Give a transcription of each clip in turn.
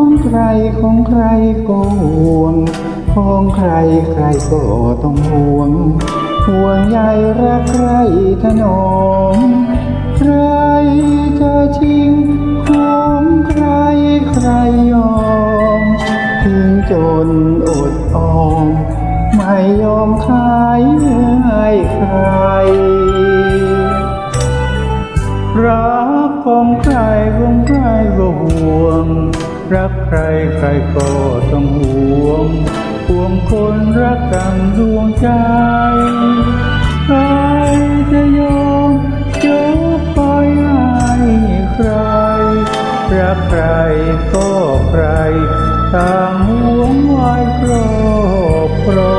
ของใครของใครก็ห่วง ของใครใครก็ต้องห่วง ห่วงใยรักใครถนอมใครจะชิงของใครใครยอม ถึงจนอดออม ไม่ยอมขายให้ใคร ของใครของใครก็ห่วง รักใครใครก็ต้องห่วงห่วงคนรักกันดวงใจ ใครจะยอมยกไปให้ใคร รักใครก็ใครต่างห่วงไว้ครอบครอง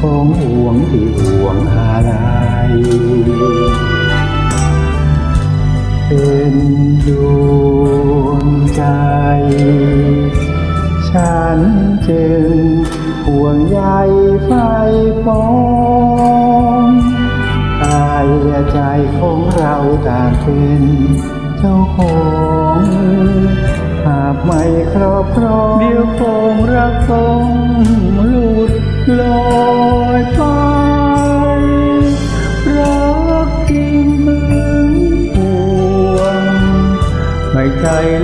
ของห่วงที่ห่วงอะไร เป็นดวงใจ ฉันจึงห่วงใยไฟปองกายใจของเราต่างเป็นเจ้าของ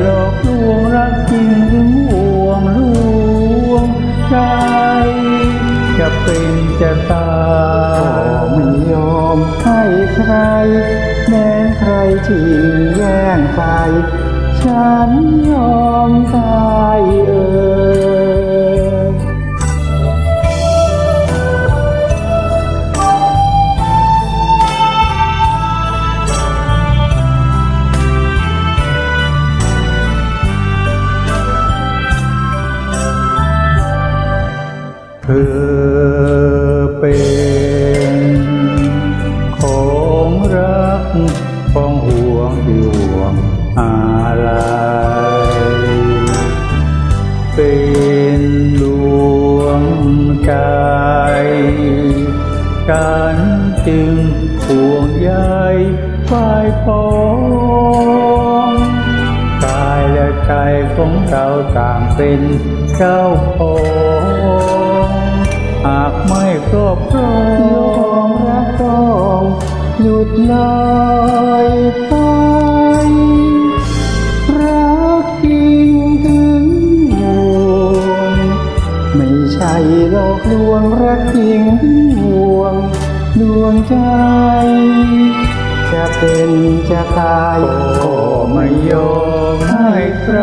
หลอกลวงรักจริงถึงห่วงลวงใจ จะเป็นจะตายก็ไม่ยอมให้ใคร แม้ใครที่แย่งไป ฉันยอมตาย เธอเป็นของรักของห่วงที่ห่วงอะไร เป็นดวงใจกันจึงห่วงใยฝ่ายปองกายและใจของเราต่างเป็นเจ้าของ หากไม่ครอบครองรักต้องหยุดลอยไปรักจริงถึงห่วงไม่ใช่หลอกลวงรักจริงถึงห่วงดวงใจ จะเป็นจะตายก็ไม่ยอมให้ใคร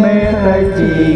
แม้ใครจริง